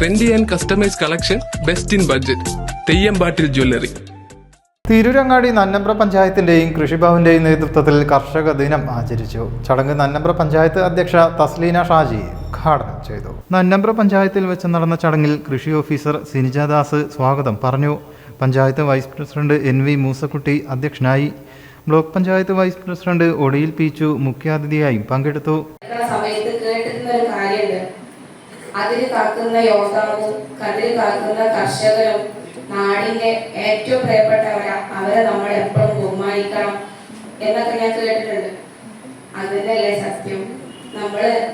Trendy and customise collection best in budget Theyyampattil jewellery Tirurangadi Nannambra പഞ്ചായത്തിന്റെയും കൃഷിഭവന്റെയും നേതൃത്വത്തിൽ കർഷക ദിനം ആചരിച്ചു. ചടങ്ങ് നന്നമ്പ്ര പഞ്ചായത്ത് അധ്യക്ഷ തസ്ലീന ഷാജി ഉദ്ഘാടനം ചെയ്തു. നന്നമ്പ്ര പഞ്ചായത്തിൽ വെച്ച് നടന്ന ചടങ്ങിൽ കൃഷി ഓഫീസർ സിനിജാദാസ് സ്വാഗതം പറഞ്ഞു. Panchayat vice president N V Moosakutty അധ്യക്ഷനായി. Block panchayat vice president Odiyil Peechu മുഖ്യാതിഥിയായും പങ്കെടുത്തു. ആ സമയത്ത് കേട്ടിരുന്ന ഒരു കാര്യമുണ്ട്. അതിൽ കാക്കുന്ന യോദ്ധാവും കതിൽ കാക്കുന്ന കർഷകരും നാടിന്റെ ഏറ്റവും പ്രിയപ്പെട്ടവരാ. അവരെ നമ്മൾ എപ്പോഴും ബഹുമാനിക്കണം എന്നൊക്കെ ഞാൻ കേട്ടിട്ടുണ്ട്. അതിന്റെ സത്യം? നമ്മൾ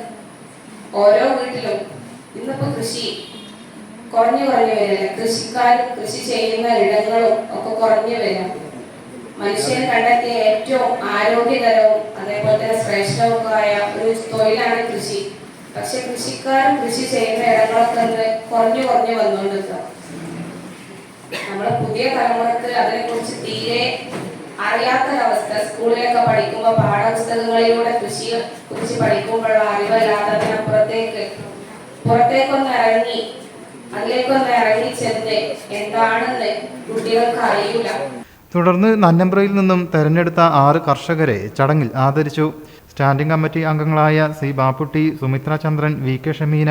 ഓരോ വീട്ടിലും ഇന്നിപ്പോ കൃഷി കുറഞ്ഞു കുറഞ്ഞു വരില്ല കൃഷിക്കാരും കൃഷി ചെയ്യുന്ന ഇടങ്ങളും ഒക്കെ കുറഞ്ഞു വരാം. മനുഷ്യൻ കണ്ടെത്തിയ ഏറ്റവും ആരോഗ്യകരവും അതേപോലെ തന്നെ ശ്രേഷ്ഠവുമായ ഒരു തൊഴിലാണ് കൃഷി. പക്ഷെ കൃഷിക്കാരും കൃഷി ചെയ്യുന്ന ഇടങ്ങളൊക്കെ കുറഞ്ഞു കുറഞ്ഞു വന്നുകൊണ്ടിരിക്കുക നമ്മുടെ പുതിയ തലമുറയ്ക്ക് അതിനെക്കുറിച്ച് തീരെ അറിയാത്തൊരവസ്ഥ. സ്കൂളിലൊക്കെ പഠിക്കുമ്പോൾ പാഠപുസ്തകങ്ങളിലൂടെ കൃഷി കുറിച്ച് പഠിക്കുമ്പോഴുള്ള അറിവല്ലാതെ അതിനപ്പുറത്തേക്ക് പുറത്തേക്കൊന്ന് ഇറങ്ങി അതിലേക്കൊന്ന് ഇറങ്ങി ചെന്ന് എന്താണെന്ന് കുട്ടികൾക്ക് അറിയില്ല. തുടർന്ന് നന്നമ്പ്രയിൽ നിന്നും തെരഞ്ഞെടുത്ത ആറ് കർഷകരെ ചടങ്ങിൽ ആദരിച്ചു. സ്റ്റാൻഡിംഗ് കമ്മിറ്റി അംഗങ്ങളായ C Bapputty Sumithra Chandran V K Shameena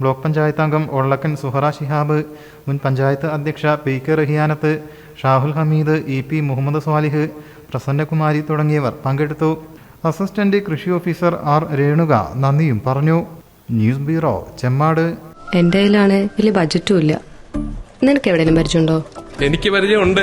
block panchayat അംഗം ഒള്ളക്കൻ സുഹറ ശിഹാബ് മുൻ പഞ്ചായത്ത് അധ്യക്ഷ P K Rahiyanath Shahul Hameed E P Muhammad Swalih Prasannakumari തുടങ്ങിയവർ പങ്കെടുത്തു. അസിസ്റ്റന്റ് കൃഷി ഓഫീസർ ആർ രേണുക നന്ദിയും പറഞ്ഞു. News bureau Chemmad. എന്റെ കയ്യിലാണ് വലിയ ബജറ്റും ഇല്ല. നിനക്ക് എവിടെയെങ്കിലും പരിചയമുണ്ടോ? എനിക്ക് പരിചയമുണ്ട്.